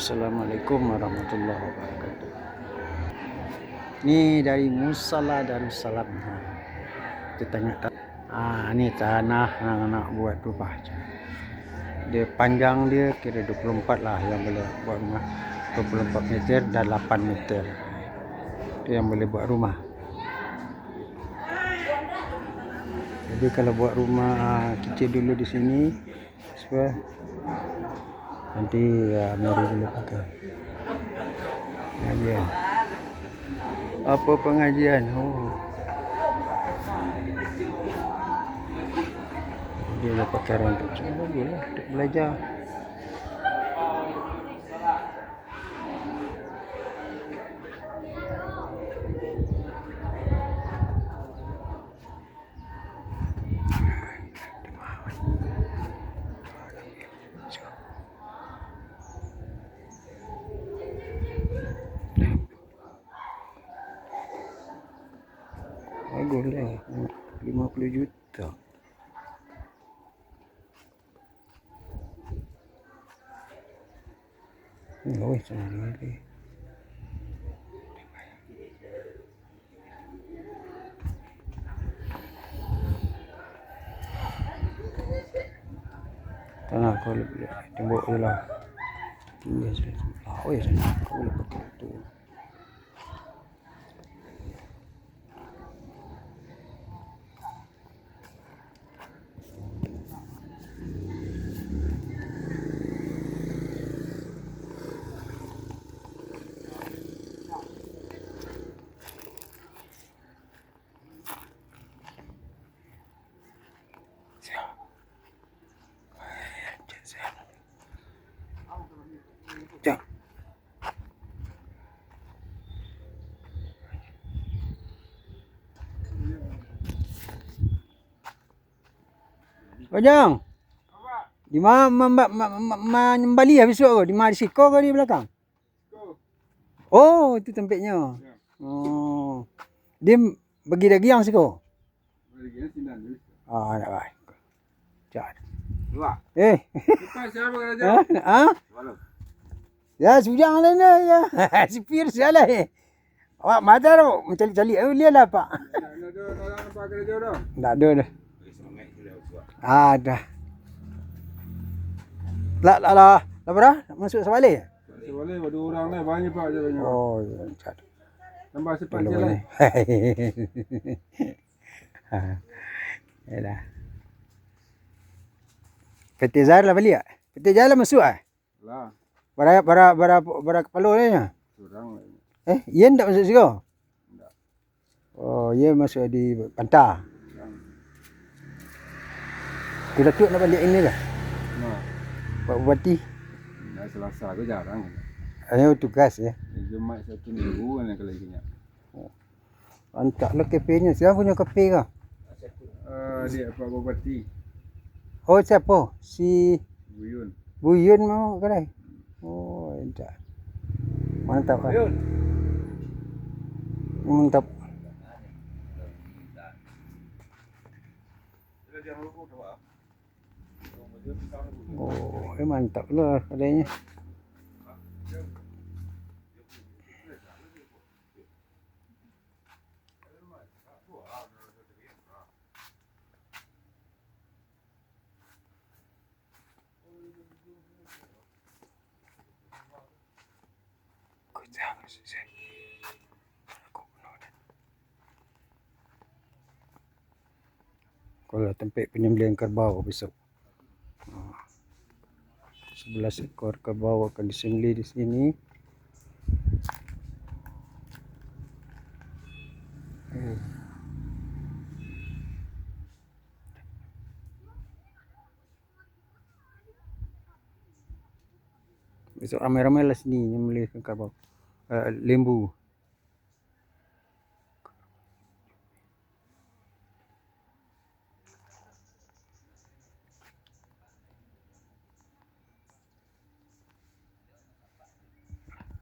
Assalamualaikum warahmatullahi wabarakatuh. Ni dari Musala Darussalam. Kita tengok tak. Ah ni tanah yang nak buat rumah. Dia panjang dia kira 24 lah yang boleh buat rumah. 24 meter dan 8 meter. Yang boleh buat rumah. Jadi kalau buat rumah kecil dulu di sini supaya nanti ya, mari dulu pakai. Pengajian. Apa pengajian? Oh. Dia dah pakai rambut so, bagus lah. Untuk belajar bagus lah 50 juta Oh, sana lagi. Tanah kau lebih tembok je lah. Iya, sudah. Oh, ya, sana. Kau boleh pakai tu. Bajang. Di mana ma, ma, ma, ma, Bali habis tu Di mana Siko ke di belakang? Oh, itu tempatnya. Oh. Dia bagi lagi yang Siko. Ah, nak baik. Cak. Dua. Eh. Kita siapa kerja? Ha? Ha? Ya, sujang lah ni ya. Sipir salah eh. Awak madar mencari-cari eh lihat lah pak. Nak ada kerja dah. Tak ada dah. Ah, dah. Lah lah lah. Lah berah? Masuk sebalik? Boleh dua orang ni banyak pak je banyak. Oh, ya. Tambah cepat Belum je lah. Ha. Yalah. PT Zahir lah balik tak? PT Zahir lah masuk ah. Lah. Bara bara bara bara kepala ni. nya? Orang Eh, Ian tak masuk situ? Tak. Oh, Ian masuk di Pantar. Tu Datuk nak balik ini dah. Nah. Pak Bupati. Dah selasa tu jarang. Hanya tugas ya. Jumat satu minggu kan kalau ingat. Antaklah kafenya. Siapa punya kafe kah? Uh, dia Pak Bupati Oh, siapa? Si Buyun. Buyun mau kedai. Oh, entak. Mantap kan? Mantap. Oh, eh mantap lah dah. Kalau tempat penyembelihan kerbau besok. Ah. 11 ekor kerbau akan disembelih di sini. Hmm. Besok ramai-ramai lah sini yang beli kerbau. Uh, lembu.